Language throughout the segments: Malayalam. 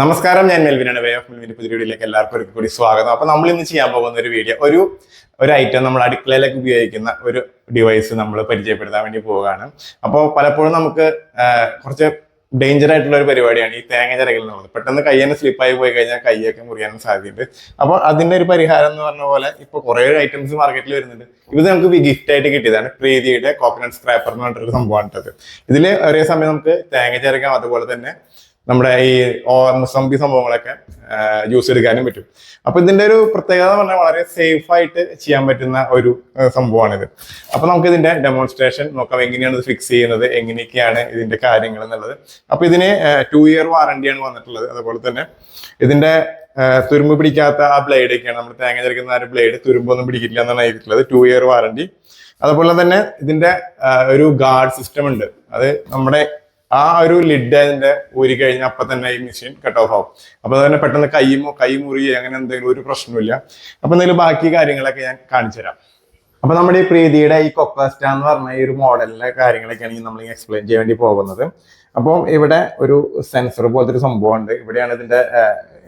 നമസ്കാരം ഞാൻ മെൽവിനാണ് വേ ഓഫ് മെൽവിന്റെ പുതിയ വീഡിയോയിലേക്ക് എല്ലാവർക്കും ഒരു കൂടി സ്വാഗതം. അപ്പോൾ നമ്മൾ ഇന്ന് ചെയ്യാൻ പോകുന്ന ഒരു വീഡിയോ ഒരു ഒരു ഐറ്റം നമ്മൾ അടുക്കളയിലേക്ക് ഉപയോഗിക്കുന്ന ഒരു ഡിവൈസ് നമ്മൾ പരിചയപ്പെടുത്താൻ വേണ്ടി പോവുകയാണ്. അപ്പോൾ പലപ്പോഴും നമുക്ക് കുറച്ച് ഡേഞ്ചർ ആയിട്ടുള്ള ഒരു പരിപാടിയാണ് ഈ തേങ്ങ ചിരകൽ എന്നുള്ളത്. പെട്ടെന്ന് കൈ തന്നെ സ്ലിപ്പായി പോയി കഴിഞ്ഞാൽ കൈയൊക്കെ മുറിയാനും സാധ്യതയുണ്ട്. അപ്പോൾ അതിന്റെ ഒരു പരിഹാരം എന്ന് പറഞ്ഞ പോലെ ഇപ്പോൾ കുറേ ഐറ്റംസ് മാർക്കറ്റിൽ വരുന്നുണ്ട്. ഇത് നമുക്ക് ഗിഫ്റ്റ് ആയിട്ട് കിട്ടിയതാണ്. പ്രീതിയുടെ കോക്കനട്ട് സ്ക്രാപ്പർ എന്ന് പറഞ്ഞിട്ടൊരു സംഭവമാണ് ഇത് ഇതിൽ ഒരേ സമയം നമുക്ക് തേങ്ങ ചിരകാം. അതുപോലെ തന്നെ നമ്മുടെ ഈ സംബി സംഭവങ്ങളൊക്കെ ജ്യൂസ് എടുക്കാനും പറ്റും. അപ്പൊ ഇതിന്റെ ഒരു പ്രത്യേകത പറഞ്ഞാൽ വളരെ സേഫ് ആയിട്ട് ചെയ്യാൻ പറ്റുന്ന ഒരു സംഭവമാണിത്. അപ്പൊ നമുക്ക് ഇതിന്റെ ഡെമോൺസ്ട്രേഷൻ നോക്കാം. എങ്ങനെയാണ് ഇത് ഫിക്സ് ചെയ്യുന്നത്? എങ്ങനെയൊക്കെയാണ് ഇതിന്റെ കാര്യങ്ങൾ എന്നുള്ളത്. അപ്പൊ ഇതിന് ടു ഇയർ വാറണ്ടിയാണ് വന്നിട്ടുള്ളത്. അതുപോലെ തന്നെ ഇതിന്റെ തുരുമ്പ് പിടിക്കാത്ത ആ ബ്ലേഡ് ഒക്കെയാണ്. നമ്മൾ തേങ്ങ ചേർക്കുന്ന ആ ബ്ലേഡ് തുരുമ്പൊന്നും പിടിക്കില്ല എന്നാണ് എഴുതിയിട്ടുള്ളത്. ടു ഇയർ വാറണ്ടി അതുപോലെ തന്നെ ഇതിന്റെ ഒരു ഗാർഡ് സിസ്റ്റം ഉണ്ട്. അത് നമ്മുടെ ആ ഒരു ലിഡ് അതിന്റെ ഊരി കഴിഞ്ഞാൽ അപ്പൊ തന്നെ ഈ മെഷീൻ കട്ട് ഓഫ് ആവും. അപ്പൊ തന്നെ പെട്ടെന്ന് കൈമോ കൈ മുറി അങ്ങനെ എന്തെങ്കിലും ഒരു പ്രശ്നമില്ല അപ്പൊ എന്തെങ്കിലും ബാക്കി കാര്യങ്ങളൊക്കെ ഞാൻ കാണിച്ചു തരാം. അപ്പൊ നമ്മുടെ ഈ പ്രീതിയുടെ ഈ കൊക്കോസ്റ്റ എന്ന് പറഞ്ഞ ഈ ഒരു മോഡലിലെ കാര്യങ്ങളൊക്കെയാണ് നമ്മൾ എക്സ്പ്ലെയിൻ ചെയ്യാൻ വേണ്ടി പോകുന്നത്. അപ്പോൾ ഇവിടെ ഒരു സെൻസർ പോലത്തെ ഒരു സംഭവം ഉണ്ട് ഇവിടെയാണ് ഇതിന്റെ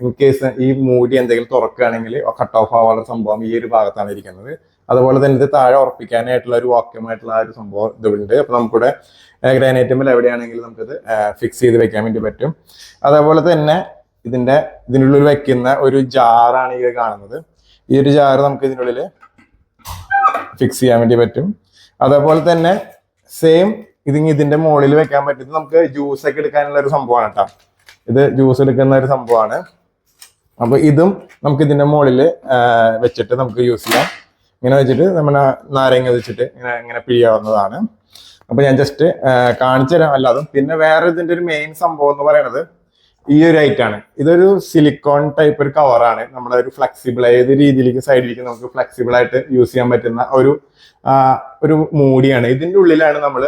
ഇൻ കേസ് ഈ മൂടി എന്തെങ്കിലും തുറക്കുകയാണെങ്കിൽ കട്ട് ഓഫ് ആവാനുള്ള സംഭവം ഈ ഒരു ഭാഗത്താണ് ഇരിക്കുന്നത്. അതുപോലെ തന്നെ ഇത് താഴെ ഉറപ്പിക്കാനായിട്ടുള്ള ഒരു വാക്യമായിട്ടുള്ള ഒരു സംഭവം ഇതുണ്ട്. അപ്പൊ നമുക്കിവിടെ ഗ്രാനൈറ്റുമ്പോൾ എവിടെയാണെങ്കിലും നമുക്കത് ഫിക്സ് ചെയ്ത് വെക്കാൻ വേണ്ടി പറ്റും. അതേപോലെ തന്നെ ഇതിന്റെ ഇതിനുള്ളിൽ വെക്കുന്ന ഒരു ജാറാണ് ഈ കാണുന്നത്. ഈ ഒരു ജാറ് നമുക്ക് ഇതിനുള്ളിൽ ഫിക്സ് ചെയ്യാൻ വേണ്ടി പറ്റും. അതേപോലെ തന്നെ സെയിം ഇത് ഇതിന്റെ മുകളിൽ വെക്കാൻ പറ്റും നമുക്ക് ജ്യൂസ് ഒക്കെ എടുക്കാനുള്ള ഒരു സംഭവമാണ് കേട്ടോ. ഇത് ജ്യൂസ് എടുക്കുന്ന ഒരു സംഭവമാണ്. അപ്പൊ ഇതും നമുക്ക് ഇതിന്റെ മുകളിൽ വെച്ചിട്ട് നമുക്ക് യൂസ് ചെയ്യാം. ഇങ്ങനെ വെച്ചിട്ട് നമ്മുടെ നാരങ്ങ വെച്ചിട്ട് ഇങ്ങനെ ഇങ്ങനെ പിഴിയാവുന്നതാണ്. അപ്പൊ ഞാൻ ജസ്റ്റ് കാണിച്ചു തരാം അല്ലാതും. പിന്നെ വേറെ ഇതിന്റെ ഒരു മെയിൻ സംഭവം എന്ന് പറയുന്നത് ഈ ഒരു ഐറ്റം ആണ്. ഇതൊരു സിലിക്കോൺ ടൈപ്പ് ഒരു കവറാണ് നമ്മുടെ ഒരു ഫ്ലെക്സിബിൾ ഏത് രീതിയിലേക്ക് സൈഡിലേക്ക് നമുക്ക് ഫ്ലെക്സിബിൾ ആയിട്ട് യൂസ് ചെയ്യാൻ പറ്റുന്ന ഒരു ഒരു മൂടിയാണ്. ഇതിന്റെ ഉള്ളിലാണ് നമ്മൾ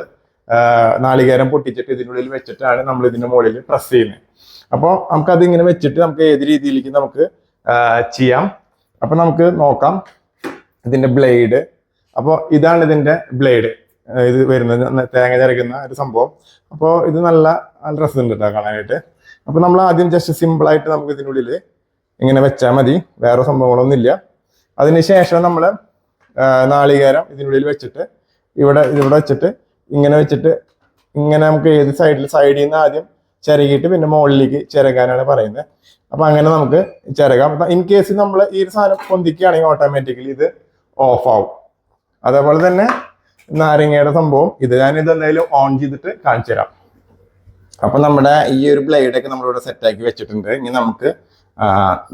നാളികേരം പൊട്ടിച്ചിട്ട് ഇതിന്റെ ഉള്ളിൽ വെച്ചിട്ടാണ് നമ്മൾ ഇതിന്റെ മുകളിൽ പ്രസ് ചെയ്യുന്നത് അപ്പോൾ നമുക്ക് അതിങ്ങനെ ഇങ്ങനെ വെച്ചിട്ട് നമുക്ക് ഏത് രീതിയിലേക്ക് നമുക്ക് ചെയ്യാം. അപ്പൊ നമുക്ക് നോക്കാം. ഇതിന്റെ ബ്ലേഡ്. അപ്പോൾ ഇതാണ് ഇതിന്റെ ബ്ലേഡ്. ഇത് വരുന്നത് തേങ്ങ ചരക്കുന്ന ഒരു സംഭവം. അപ്പോൾ ഇത് നല്ല നല്ല രസമുണ്ട് കേട്ടോ കാണാനായിട്ട്. അപ്പോൾ നമ്മൾ ആദ്യം ജസ്റ്റ് സിമ്പിൾ ആയിട്ട് നമുക്ക് ഇതിനുള്ളിൽ ഇങ്ങനെ വെച്ചാൽ മതി. വേറെ സംഭവങ്ങളൊന്നും ഇല്ല അതിനുശേഷം നമ്മൾ നാളികേരം ഇതിനുള്ളിൽ വെച്ചിട്ട് ഇവിടെ ഇവിടെ വെച്ചിട്ട് ഇങ്ങനെ വെച്ചിട്ട് ഇങ്ങനെ നമുക്ക് ഏത് സൈഡിൽ സൈഡിൽ നിന്ന് ആദ്യം ചിരകിയിട്ട് പിന്നെ മുകളിലേക്ക് ചിരകാനാണ് പറയുന്നത്. അപ്പൊ അങ്ങനെ നമുക്ക് ചിരകാം. ഇൻ കേസ് നമ്മൾ ഈ ഒരു സാധനം പൊന്തിക്കുകയാണെങ്കിൽ ഓട്ടോമാറ്റിക്കലി ഇത് ഓഫ് ആവും. അതേപോലെ തന്നെ നാരങ്ങയുടെ സംഭവം. ഇത് ഞാൻ ഇതെന്തായാലും ഓൺ ചെയ്തിട്ട് കാണിച്ചു തരാം. അപ്പൊ നമ്മുടെ ഈ ഒരു ബ്ലേഡ് ഒക്കെ നമ്മളിവിടെ സെറ്റ് ആക്കി വെച്ചിട്ടുണ്ട്. ഇനി നമുക്ക്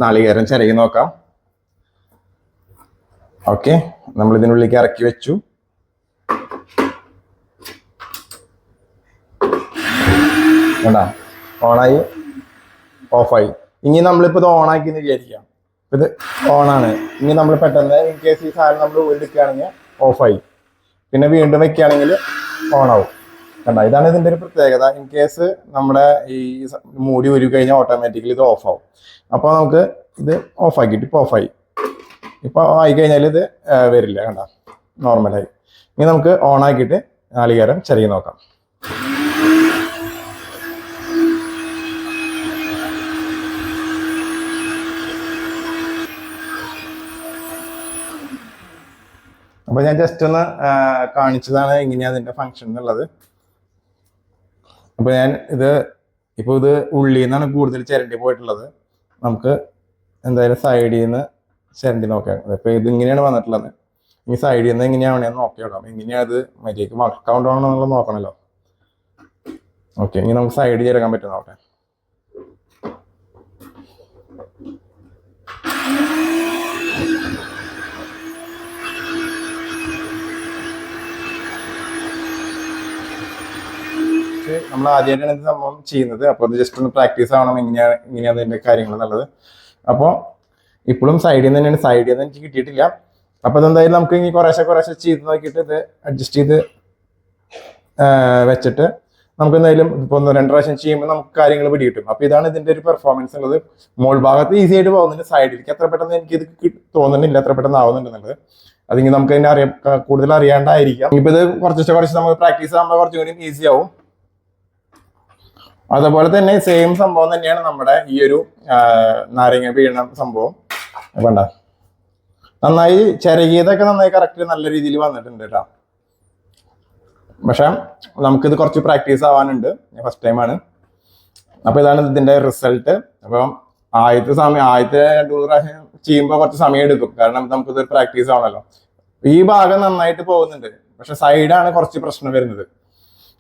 നാളികേരം ചിരകി നോക്കാം. ഓക്കെ നമ്മൾ ഇതിനുള്ളിലേക്ക് ഇറക്കി വെച്ചു. ഓണായി ഓഫായി ഇനി നമ്മളിപ്പോൾ ഇത് ഓണാക്കി എന്ന് വിചാരിക്കാം. ഇത് ഓണാണ് ഇനി നമ്മൾ പെട്ടെന്ന് ഇൻ കേസ് ഈ സാധനം നമ്മൾ എടുക്കുകയാണെങ്കിൽ ഓഫായി പിന്നെ വീണ്ടും വെക്കുകയാണെങ്കിൽ ആവും. കണ്ട? ഇതാണ് ഇതിന്റെ ഒരു പ്രത്യേകത. ഇൻ കേസ് നമ്മുടെ ഈ മൂടി ഒരു കഴിഞ്ഞാൽ ഓട്ടോമാറ്റിക്കലി ഇത് ഓഫാവും അപ്പോൾ നമുക്ക് ഇത് ഓഫാക്കിയിട്ട് ഇപ്പോൾ ഓഫായി ഇപ്പോൾ ആയി കഴിഞ്ഞാൽ ഇത് വരില്ല. കണ്ട? നോർമലായി ഇനി നമുക്ക് ഓൺ ആക്കിയിട്ട് നാളികേരം ചെറിയ നോക്കാം. അപ്പൊ ഞാൻ ജസ്റ്റ് ഒന്ന് കാണിച്ചതാണ് എങ്ങനെയാ അതിന്റെ ഫങ്ഷൻ എന്നുള്ളത്. അപ്പൊ ഞാൻ ഇത് ഇപ്പൊ ഇത് ഉള്ളിൽ നിന്നാണ് കൂടുതൽ ചിരണ്ടി പോയിട്ടുള്ളത്. നമുക്ക് എന്തായാലും സൈഡിൽ നിന്ന് ചിരണ്ടി നോക്കാം. അപ്പൊ ഇത് ഇങ്ങനെയാണ് വന്നിട്ടുള്ളത്. ഈ സൈഡിൽ നിന്ന് എങ്ങനെയാണെന്ന് നോക്കി നോക്കാം. എങ്ങനെയാ അത് മര്യാദയ്ക്ക് വർക്കൗണ്ട് ആവണം എന്നുള്ളത് നോക്കണല്ലോ. ഓക്കെ ഇനി നമുക്ക് സൈഡ് ചേർക്കാൻ പറ്റും നോക്കാം. നമ്മൾ ആദ്യമായിട്ടാണ് ഇത് സംഭവം ചെയ്യുന്നത്. അപ്പോൾ അത് ജസ്റ്റ് ഒന്ന് പ്രാക്ടീസ് ആവണം. എങ്ങനെയാണ് എങ്ങനെയാണ് അതിന്റെ കാര്യങ്ങൾ എന്നുള്ളത്. അപ്പോൾ ഇപ്പോഴും സൈഡിൽ നിന്ന് തന്നെയാണ്. സൈഡിൽ നിന്ന് എനിക്ക് കിട്ടിയിട്ടില്ല. അപ്പോൾ അതെന്തായാലും നമുക്ക് ഇനി കുറേശ്ശെ കുറേശ്ശെ ചെയ്ത് നോക്കിയിട്ട് ഇത് അഡ്ജസ്റ്റ് ചെയ്ത് വെച്ചിട്ട് നമുക്ക് എന്തായാലും ഇപ്പോൾ ഒന്ന് രണ്ട് പ്രാവശ്യം ചെയ്യുമ്പോൾ നമുക്ക് കാര്യങ്ങൾ പിടി കിട്ടും അപ്പോൾ ഇതാണ് ഇതിന്റെ ഒരു പെർഫോമൻസ് ഉള്ളത് മോൾ ഭാഗത്ത് ഈസി ആയിട്ട് പോകുന്നുണ്ട്. സൈഡിലേക്ക് എത്ര പെട്ടെന്ന് എനിക്ക് ഇത് തോന്നുന്നില്ല. എത്ര പെട്ടെന്ന് ആവുന്നുണ്ടെന്നുള്ളത് അതിങ്ങനെ നമുക്ക് അതിനെ അറിയാം കൂടുതൽ അറിയാണ്ടായിരിക്കാം. ഇപ്പൊ ഇത് കുറച്ച് കുറച്ച് നമ്മൾ പ്രാക്ടീസ് ആകുമ്പോൾ കുറച്ചും കൂടി ഈസി ആവും. അതുപോലെ തന്നെ സെയിം സംഭവം തന്നെയാണ് നമ്മുടെ ഈ ഒരു നാരങ്ങ വീണ സംഭവം. വേണ്ട നന്നായി ചിരകിയതൊക്കെ നന്നായി കറക്റ്റ് നല്ല രീതിയിൽ വന്നിട്ടുണ്ട് കേട്ടോ. പക്ഷെ നമുക്കിത് കുറച്ച് പ്രാക്ടീസ് ആവാനുണ്ട്. ഫസ്റ്റ് ടൈമാണ് അപ്പൊ ഇതാണ് ഇതിന്റെ റിസൾട്ട് അപ്പം ആദ്യത്തെ സമയം ആദ്യത്തെ രണ്ടു മൂന്ന് പ്രാവശ്യം ചെയ്യുമ്പോൾ കുറച്ച് സമയം എടുക്കും. കാരണം നമുക്കിത് പ്രാക്ടീസ് ആവണല്ലോ ഈ ഭാഗം നന്നായിട്ട് പോകുന്നുണ്ട്. പക്ഷെ സൈഡാണ് കുറച്ച് പ്രശ്നം വരുന്നത്.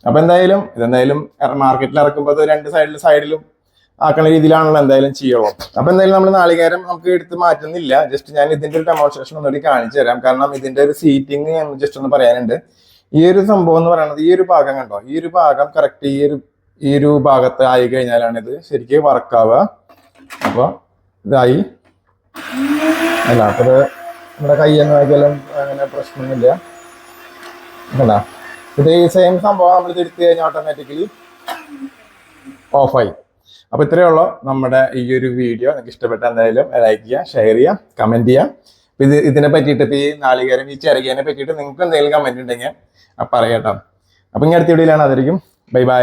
അപ്പൊ എന്തായാലും ഇതെന്തായാലും മാർക്കറ്റിൽ ഇറക്കുമ്പോൾ രണ്ട് സൈഡിൽ സൈഡിലും ആക്കുന്ന രീതിയിലാണല്ലോ എന്തായാലും ചെയ്യുള്ളൂ അപ്പൊ എന്തായാലും നമ്മൾ നാളികേരം നമുക്ക് എടുത്ത് മാറ്റുന്നില്ല. ജസ്റ്റ് ഞാൻ ഇതിന്റെ ഒരു ഡെമോൺസ്ട്രേഷൻ ഒന്നുകൂടി കാണിച്ചു തരാം. കാരണം ഇതിന്റെ ഒരു സീറ്റിംഗ് ജസ്റ്റ് ഒന്ന് പറയാനുണ്ട്. ഈ ഒരു സംഭവം എന്ന് പറയുന്നത് ഈ ഒരു ഭാഗം കണ്ടോ? ഈ ഒരു ഭാഗം കറക്റ്റ് ഈ ഒരു ഈ ഒരു ഭാഗത്ത് ആയി കഴിഞ്ഞാലാണ് ഇത് ശരിക്കും വർക്കാവുക അപ്പൊ ഇതായി. അല്ല അപ്പൊ നമ്മുടെ നമ്മുടെ എന്ന് വായിക്കാലും അങ്ങനെ പ്രശ്നമൊന്നുമില്ല. കണ്ട? ഇത് ഈ സെയിം സംഭവം നമ്മൾ തിരുത്തി കഴിഞ്ഞാൽ ഓട്ടോമാറ്റിക്കലി ഓഫായി അപ്പൊ ഇത്രയേ ഉള്ളൂ നമ്മുടെ ഈ ഒരു വീഡിയോ നിങ്ങൾക്ക് ഇഷ്ടപ്പെട്ട എന്തായാലും ലൈക്ക് ചെയ്യുക ഷെയർ ചെയ്യുക കമന്റ് അപ്പൊ ഇത് ഇതിനെ പറ്റിയിട്ട് ഇപ്പൊ ഈ നാളികേരം ഈ ചെറുകേനെ പറ്റിയിട്ട് നിങ്ങൾക്ക് എന്തെങ്കിലും കമന്റ് ഉണ്ടെങ്കിൽ പറയാം കേട്ടോ. അപ്പൊ ഇനി അടുത്ത വീഡിയോയിലാണ് അതായിരിക്കും ബൈ ബൈ